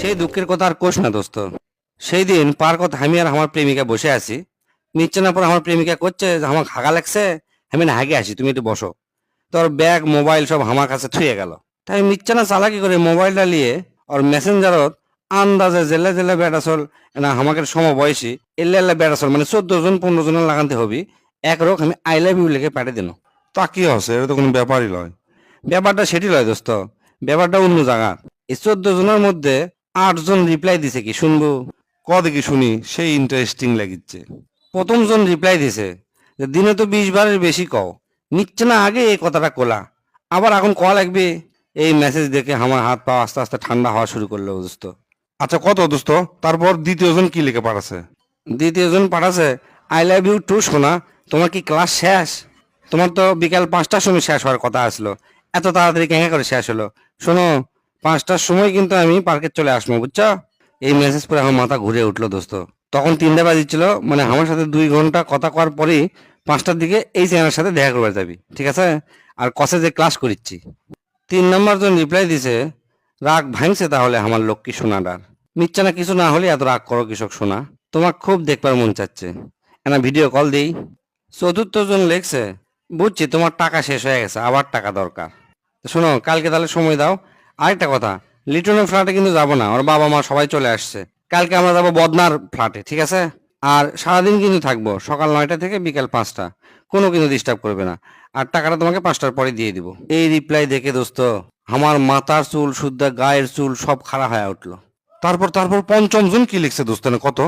সেই দুঃখের কথা আর কোষ না দোস্ত। সেই দিন পার্কত আমি আর আমার প্রেমিকা বসে আছি। নিচ্ছে না পর আমার প্রেমিকা করছে যে আমার হাগা লাগছে আমি না হাগে আসি তুমি একটু বসো। তোর ব্যাগ মোবাইল সব আমার কাছে থুয়ে গেল। তাই আমি নিচ্ছে না চালাকি করে মোবাইলটা নিয়ে ওর মেসেঞ্জারত আন্দাজে জেলে জেলে বেড়াচল না আমাকে সমবয়সী এল্লা এল্লা বেড়াচল মানে চোদ্দ জন পনেরো জনের লাগাতে হবি। এক রোগ আমি আই লাভ ইউ লিখে পাঠিয়ে দিন। তা কি হচ্ছে? এটা তো কোনো ব্যাপারই নয় ব্যাপারটা সেটি নয় দোস্ত। ব্যাপারটা অন্য জায়গা এই চোদ্দ জনের মধ্যে আট জন রিপ্লাই দিছে কি শুনব? ক দেখি শুনি সেই ইন্টারেস্টিং লাগিচ্ছে। প্রথম জন রিপ্লাই দিছে যে দিনে তো বিশ বারের বেশি কও নিচ্ছে না আগে এই কথাটা কোলা আবার এখন ক লাগবে? এই মেসেজ দেখে আমার হাত পা আস্তে আস্তে ঠান্ডা হওয়া শুরু করল দোস্ত। আচ্ছা কত দোস্ত? তারপর দ্বিতীয় জন কি লিখে পাঠাছে? দ্বিতীয় জন পাঠাছে আই লাভ ইউ টু শোনা তোমার কি ক্লাস শেষ? তোমার তো বিকাল পাঁচটার সময় শেষ হওয়ার কথা আসলো এত তাড়াতাড়ি কেঙ্গা করে শেষ হলো? শোনো পাঁচটার সময় কিন্তু আমি পার্কে চলে আসব, বুঝছ? এই মেসেজ পরে আমার মাথা ঘুরে উঠল, দোস্ত। তখন তিনটা বাজিছিল মানে আমার সাথে দুই ঘণ্টা কথা কওয়ার পরেই পাঁচটার দিকে এই চ্যানেলের সাথে দেখা করবার যাবি, ঠিক আছে? আর কসে যে ক্লাস করিচ্ছি। তিন নম্বর জন রিপ্লাই দিছে, রাগ ভাঙছে তাহলে আমার লক্ষ্মী সোনাটার। নিচ্ছে না কিছু না হলে এত রাগ করো কৃষক সোনা। তোমার খুব দেখবার মন চাচ্ছে। এনা ভিডিও কল দিই। চতুর্থ জন লেখছে, বুঝছি তোমার টাকা শেষ হয়ে গেছে, আবার টাকা দরকার। শোনো, কালকে তাহলে সময় দাও আরেকটা কথা লিটনের ফ্ল্যাটে কিন্তু যাব না, ওর বাবা মা সবাই চলে আসছে। কালকে আমরা যাব বদনার ফ্ল্যাটে ঠিক আছে? আর সারাদিন কিন্তু থাকব, সকাল নয়টা থেকে বিকাল পাঁচটা, কোনো কিন্তু ডিস্টার্ব করবে না। আর টাকাটা তোমাকে পাঁচটার পরে দিয়ে দিব। এই রিপ্লাই দেখে দোস্ত, আমার মাথার চুল, শুদ্ধ গায়ের চুল সব খারাপ হয়ে উঠল। তারপর তারপর পঞ্চম জন কি লিখছে দোস্ত না কত?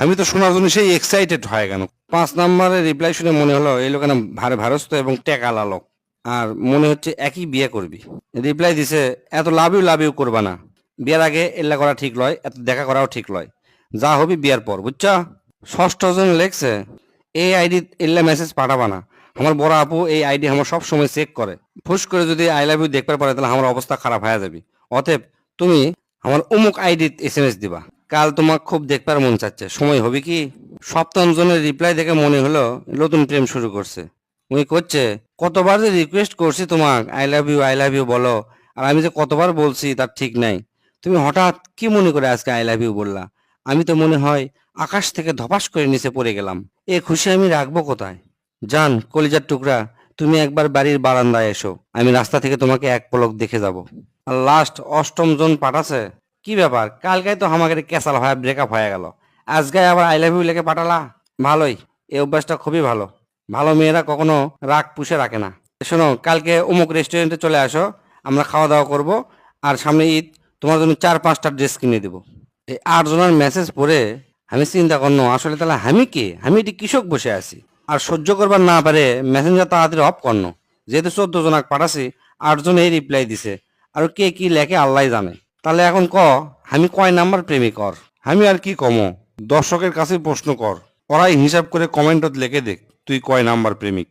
আমি তো শোনার জন্য সেই এক্সাইটেড হয়ে গেল পাঁচ নম্বরে রিপ্লাই শুনে মনে হলো, এই লোকের ভারে ভারস্ত এবং টেকা লালক আর মনে হচ্ছে একই বিয়ে করবি। রিপ্লাই দিছে, এত লাভ ইউ লাভ করবা না। বিয়ের আগে এল্লা করা ঠিক লয়, এত দেখা করাও ঠিক লয়। যা হবি বিয়ার পর, বুঝছা? ষষ্ঠ জন লেখছে, এই আইডি এল্লা মেসেজ পাঠাবা না। আমার বড় আপু এই আইডি আমার সব সময় চেক করে। ফুস করে যদি আই লাভ ইউ দেখবার পারে, তাহলে আমার অবস্থা খারাপ হয়ে যাবে। অতএব তুমি আমার অমুক আইডি এস এম এস দিবা। কাল তোমার খুব দেখবার মন চাচ্ছে। সময় হবে কি? সপ্তম জনের রিপ্লাই দেখে মনে হলো, নতুন প্রেম শুরু করছে। উনি করছে, কতবার যে রিকোয়েস্ট করছি তোমাক I love you I love you বলো। আর আমি যে কতবার বলছি তার ঠিক নাই। তুমি হঠাৎ কি মনে করে আজকে আই লাভ ইউ বললা? আমি তো মনে হয় আকাশ থেকে ধপাস করে নিচে পড়ে গেলাম। এ খুশি আমি রাখব কোথায়? জান, কলিজার টুকরা, তুমি একবার বাড়ির বারান্দায় এসো। আমি রাস্তা থেকে তোমাকে এক পলক দেখে যাব। আর লাস্ট অষ্টম জন পাঠাছে? কি ব্যাপার? কালকে তো আমাকে ক্যাসাল হয়ে ব্রেকআপ হয়ে গেল। আজকে আবার আই লাভ ইউ লেখে পাঠালা? ভালোই। এই অভ্যাসটা খুবই ভালো। ভালো মেয়েরা কখনো রাগ পুষে রাখে না। শোনো, কালকে অমুক রেস্টুরেন্টে চলে আসো, আমরা খাওয়া দাওয়া করব, আর সামনে ঈদ, তোমার জন্য চার পাঁচটা ড্রেস কিনে দেবো। এই আট জনের মেসেজ পড়ে আমি চিন্তা করনো আসলে তাহলে আমি কে? আমি এটি কৃষক বসে আছি। আর সহ্য করবার না পারে মেসেঞ্জার তাড়াতাড়ি অফ করনো যেহেতু চোদ্দ জনাক পাঠাছি আটজন এই রিপ্লাই দিছে। আর কে কি লেখে আল্লাহ জানে। তাহলে এখন ক? আমি কয় নাম্বার প্রেমী কর আমি আর কি কমো? দর্শকের কাছে প্রশ্ন কর। ওরাই হিসাব করে কমেন্টত লেখে দেখ। তুই কয় নাম্বার প্রেমিক?